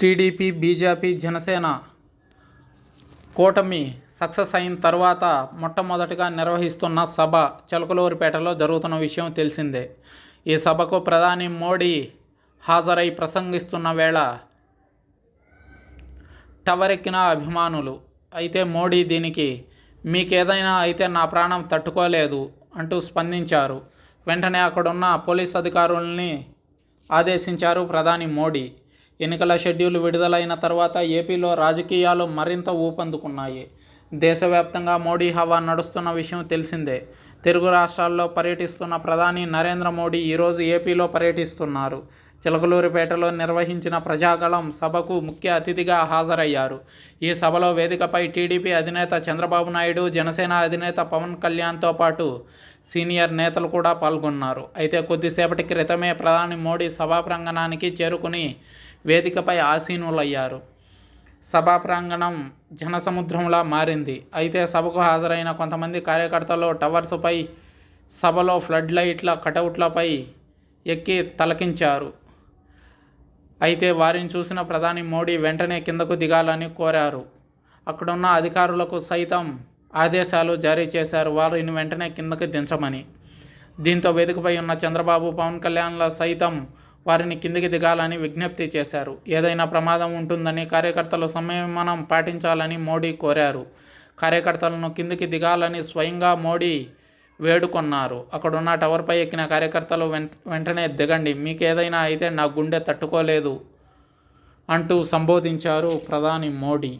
TDP BJP Janasena కూటమి success అయిన తర్వాత మొట్టమొదటిగా నిర్వహిస్తున్న సభ చిలకలూరిపేటలో జరుగుతున్న విషయం తెలిసిందే. ఈ సభకు ప్రధాని మోడీ హాజరై ప్రసంగిస్తున్న వేళ టవరెక్కిన అభిమానులు అయితే మోడీ దీనికి మీకేదైనా అయితే నా ప్రాణం తట్టుకోలేదు అంటూ స్పందించారు. వెంటనే అక్కడున్న పోలీస్ అధికారుల్ని ఆదేశించారు ప్రధాని మోడీ. ఎన్నికల షెడ్యూల్ విడుదలైన తర్వాత ఏపీలో రాజకీయాలు మరింత ఊపందుకున్నాయి. దేశవ్యాప్తంగా మోడీ హవా నడుస్తున్న విషయం తెలిసిందే. తెలుగు రాష్ట్రాల్లో పర్యటిస్తున్న ప్రధాని నరేంద్ర మోడీ ఈరోజు ఏపీలో పర్యటిస్తున్నారు. చిలకలూరిపేటలో నిర్వహించిన ప్రజాగళం సభకు ముఖ్య అతిథిగా హాజరయ్యారు. ఈ సభలో వేదికపై టీడీపీ అధినేత చంద్రబాబు నాయుడు జనసేన అధినేత పవన్ కళ్యాణ్తో పాటు సీనియర్ నేతలు కూడా పాల్గొన్నారు. అయితే కొద్దిసేపటి క్రితమే ప్రధాని మోడీ సభా ప్రాంగణానికి చేరుకుని వేదికపై ఆసీనులయ్యారు. సభా ప్రాంగణం జనసముద్రంలా మారింది. అయితే సభకు హాజరైన కొంతమంది కార్యకర్తలు టవర్స్పై సభలో ఫ్లడ్ లైట్ల కటౌట్లపై ఎక్కి తలకించారు. అయితే వారిని చూసిన ప్రధాని మోడీ వెంటనే కిందకు దిగాలని కోరారు. అక్కడున్న అధికారులకు సైతం ఆదేశాలు జారీ చేశారు. వారిని వెంటనే కిందకు దించమని. దీంతో వేదికపై ఉన్న చంద్రబాబు పవన్ కళ్యాణ్ల సైతం వారిని కిందికి దిగాలని విజ్ఞప్తి చేశారు. ఏదైనా ప్రమాదం ఉంటుందని కార్యకర్తలు సంయమనం పాటించాలని మోడీ కోరారు. కార్యకర్తలను కిందికి దిగాలని స్వయంగా మోడీ వేడుకొన్నారు. అక్కడున్న టవర్పై ఎక్కిన కార్యకర్తలు వెంట వెంటనే దిగండి మీకేదైనా అయితే నా గుండె తట్టుకోలేదు అంటూ సంబోధించారు ప్రధాని మోడీ.